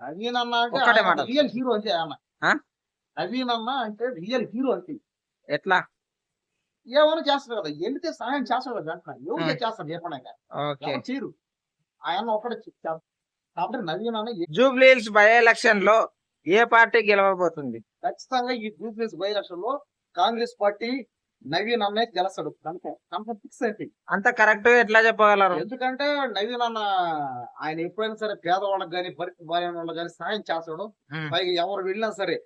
నవీన్ అన్న అంటే ఒక్కటే ఆయన మాట. రియల్ హీరో అంతే ఆయన ఆ? నవీన్ అన్న అంటే రియల్ హీరో అంతే ఎట్లా? ఏమైనా చేస్తారు కదా? వెళ్తే సహాయం చేస్తాడు కదా? వెంటనే ఎవరు. చేస్తారు చెప్పండి ఓకే. ఎవరు చేయరు. ఆయన చేస్తారు కాబట్టి నవీన్ అన్న ఏ- జూబ్లీ హిల్స్ బై ఎలక్షన్లో ఏ పార్టీ గెలవబోతుంది? ఖచ్చితంగా ఈ గ్రూప్ బై ఎలక్షన్లో కాంగ్రెస్ పార్టీ నవీన్ అన్నయ్య గెలుస్తాడు. కన్ఫర్మ్ ఫిక్స్ అయిపోయింది. అంత కరెక్ట్ ఎట్లా చెప్పగలరు? ఎందుకంటే నవీన్ అన్న ఆయన ఎప్పుడైనా సరే పేదవాళ్ళకి కానీ పరిస్థితి బాగా వాళ్ళకి కానీ సాయం చేస్తాడు. పైగా ఎవరు వెళ్ళినా సరే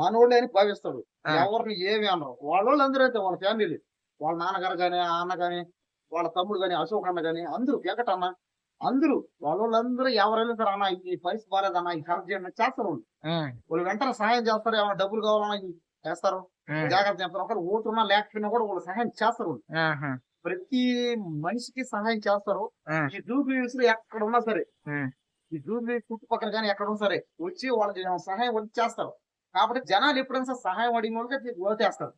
మనోళ్ళే అని భావిస్తాడు. ఎవరిని ఏమి అనరు. వాళ్ళ అందరూ అయితే వాళ్ళ ఫ్యామిలీ వాళ్ళ నాన్నగారు కానీ ఆ అన్న కానీ వాళ్ళ తమ్ముడు కానీ అశోక్ అన్న కానీ అందరూ వెంకట అన్న అందరూ వాళ్ళందరూ ఎవరైనా సరే అన్న ఈ పరిస్థితి బాగాలేదన్న ఈ కరెక్ట్ చేయండి చేస్తారు వాళ్ళు. వెంటనే సహాయం చేస్తారు. ఏమైనా డబ్బులు కావాలన్నా చేస్తారు. జాగ్రత్త చెప్తారు ఒకరు ఓటున్నా లేకపోయినా కూడా వాళ్ళు సహాయం చేస్తారు. ప్రతి మనిషికి సహాయం చేస్తారు. ఈ జూబ్లీస్లో ఎక్కడ ఉన్నా సరే ఈ జూబ్లీ చుట్టుపక్కల కానీ ఎక్కడ ఉన్నా సరే వచ్చి వాళ్ళకి సహాయం వచ్చి చేస్తారు. కాబట్టి జనాలు ఎప్పుడైనా సరే సహాయం అడిగిన వాళ్ళకి ఓటేస్తారు.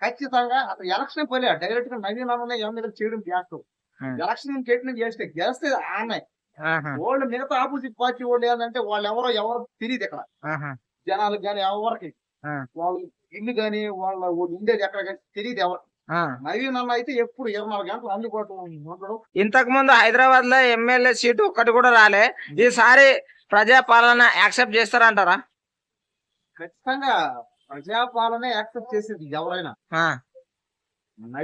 ఖచ్చితంగా అసలు ఎలక్షన్ పోలే. డైరెక్ట్గా నవీన్ అన్న ఏమైనా చేయడం చేస్తాం Hmm. ఎలక్షన్ చేయడం చేస్తే గెలిస్తే ఆమె. వాళ్ళు మిగతా ఆపోజిట్ పార్టీ వాళ్ళు ఏంటంటే వాళ్ళు ఎవరో ఎవరో తెలియదు ఇక్కడ. జనాలకు కానీ ఎవరికి. వాళ్ళ ఇల్లు కానీ వాళ్ళ ఉండేది ఎక్కడ కానీ తెలియదు ఎవరు. నవీన్ అన్న అయితే ఎప్పుడు ఇరవై నాలుగు గంటలు అందుబాటులో ఉండడం. ఇంతకు ముందు హైదరాబాద్లో ఎమ్మెల్యే సీటు ఒక్కటి కూడా రాలే. ఈసారి ప్రజాపాలన యాక్సెప్ట్ చేస్తారంటారా? ఖచ్చితంగా ప్రజాపాలనే యాక్సెప్ట్ చేసేది ఎవరైనా.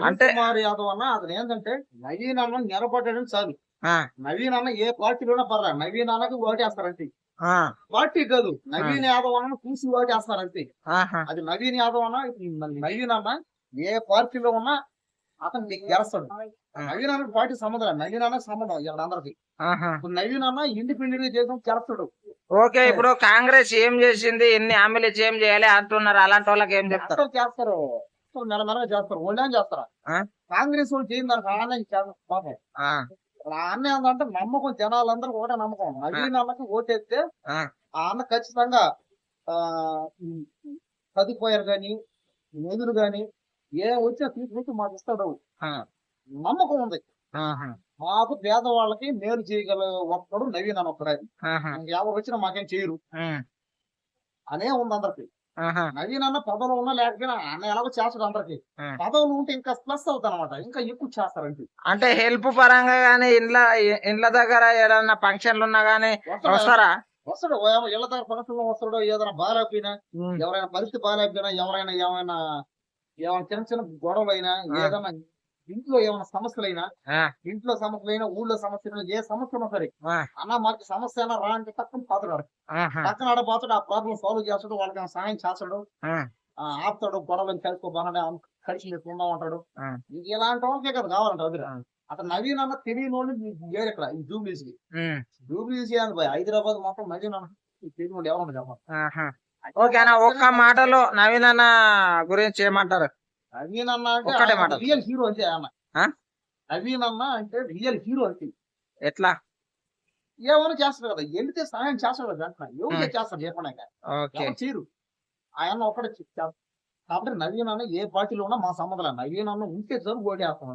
అంటే- కుమార్ యాదవ్ అన్న అతను ఏంటంటే నవీన్ అన్న నిలబడడం చాలు. నవీన్ అన్న ఏ పార్టీలోనే పర్రా నవీన్ అన్నకి ఓటేస్తారంతే. ఆ, పార్టీ కాదు. నవీన్ యాదవ్ అన్న చూసి ఓటేస్తారంతే. ఆహా, అది నవీన్ యాదవ్ అన్న నవీన్ అన్న ఏ పార్టీలో ఉన్నా అతను నీకు గెలుస్తాడు. నవీన్ అన్నకి పార్టీ సంబంధం. నవీన్ అన్నకి సంబంధం ఇక్కడ అందరికి. నవీన్ అన్న ఇండిపెండెంట్గా చేసాం గెలుస్తాడు. ఓకే ఇప్పుడు కాంగ్రెస్ ఏం చేసింది? ఎన్ని హామీలు ఏం చేయాలి? అంటున్నారు. అలాంటి వాళ్ళకి ఏం చెప్తారు? చేస్తారు. నెల నెలగా చేస్తారు. వాళ్ళేం చేస్తారా. ఆ? కాంగ్రెస్ వాళ్ళు చేయని దానికి ఆనందం చేస్తారు. పాపం ఆ, ఆ అన్న ఏంటంటే నమ్మకం. జనాలందరూ ఒకటే నమ్మకం నవీన్ అన్నకి ఓటేస్తే ఆ. ఆ అన్న ఖచ్చితంగా సదుపాయాలు గాని నిధులు గాని ఏ వచ్చినా తీసుకొచ్చి మాకు ఇస్తాడు నమ్మకం ఉంది. మాకు పేదవాళ్ళకి మేలు చేయగల ఒక్కడు నవీన్ అన్న ఒక్కడే ఎవరు వచ్చినా మాకేం చేయరు. అనే ఉంది అందరికి. ఆహా, నవీన్ అన్న పదవులు ఉన్నా లేకపోయినా అన్న ఎలాగో చేస్తాడు అందరికి. పదవులు ఉంటే ఇంకా ప్లస్ అవుతాయి అనమాట ఇంకా ఎక్కువ చేస్తారంటే అంటే హెల్ప్ పరంగా గానీ ఇండ్ల ఇండ్ల దగ్గర ఏదన్నా ఫంక్షన్లు ఉన్నా గానీ వస్తారా? వస్తాడు. ఇళ్ళ దగ్గర ఫంక్షన్ వస్తాడు ఏదైనా బాగాలేకపోయినా ఎవరైనా పరిస్థితి బాగాలేకపోయినా ఎవరైనా ఏమైనా ఏమైనా చిన్న చిన్న గొడవలు అయినా. ఏదైనా ఇంట్లో ఏమైనా సమస్యలైనా ఇంట్లో సమస్యలైనా ఊళ్ళో సమస్యలు ఏ సమస్య ఉన్నా సరే అన్న మాకు సమస్య అయినా రా అంటే తక్కువ పాతడు ఆహా, పక్కన ఆడపోతాడు ఆ ప్రాబ్లం సాల్వ్ చేస్తాడు వాళ్ళకి సాయం చేస్తాడు ఆపుతాడు గొడవలను కలుసుకోబానే కలిసి ఉందా ఉంటాడు. ఇంక ఇలాంటి వాళ్ళకే కదా కావాలంట అది. అతను నవీన్ అన్న తెలియని వాళ్ళు లేరు ఇక్కడ ఈ జూబ్లీస్కి జూబ్లీస్ అని హైదరాబాద్ మొత్తం నవీన్ అన్న తెలియని వాళ్ళు ఎవరు చెప్పాలి. ఓకే అన్న ఒక్క మాటలో నవీన్ అన్న గురించి ఏమంటారు? నవీన్ అన్న ఒక్కటే అంటే మాట. రియల్ హీరో అంతే అన్న? నవీన్ అన్న అంటే రియల్ హీరో అంతే ఎట్లా ఏమైనా చేస్తారు కదా వెళ్తే సహాయం చేస్తాడు కదా వెంటనే ఎవరు. చేస్తారు చెప్పండి ఓకే ఎవరు చేయరు ఆయన చేస్తారు కాబట్టి నవీన్ అన్న ఏ పార్టీలో ఉన్నా మా సంబంధం. నవీన్ అన్న ఉంటే చాలు ఓటేస్తాం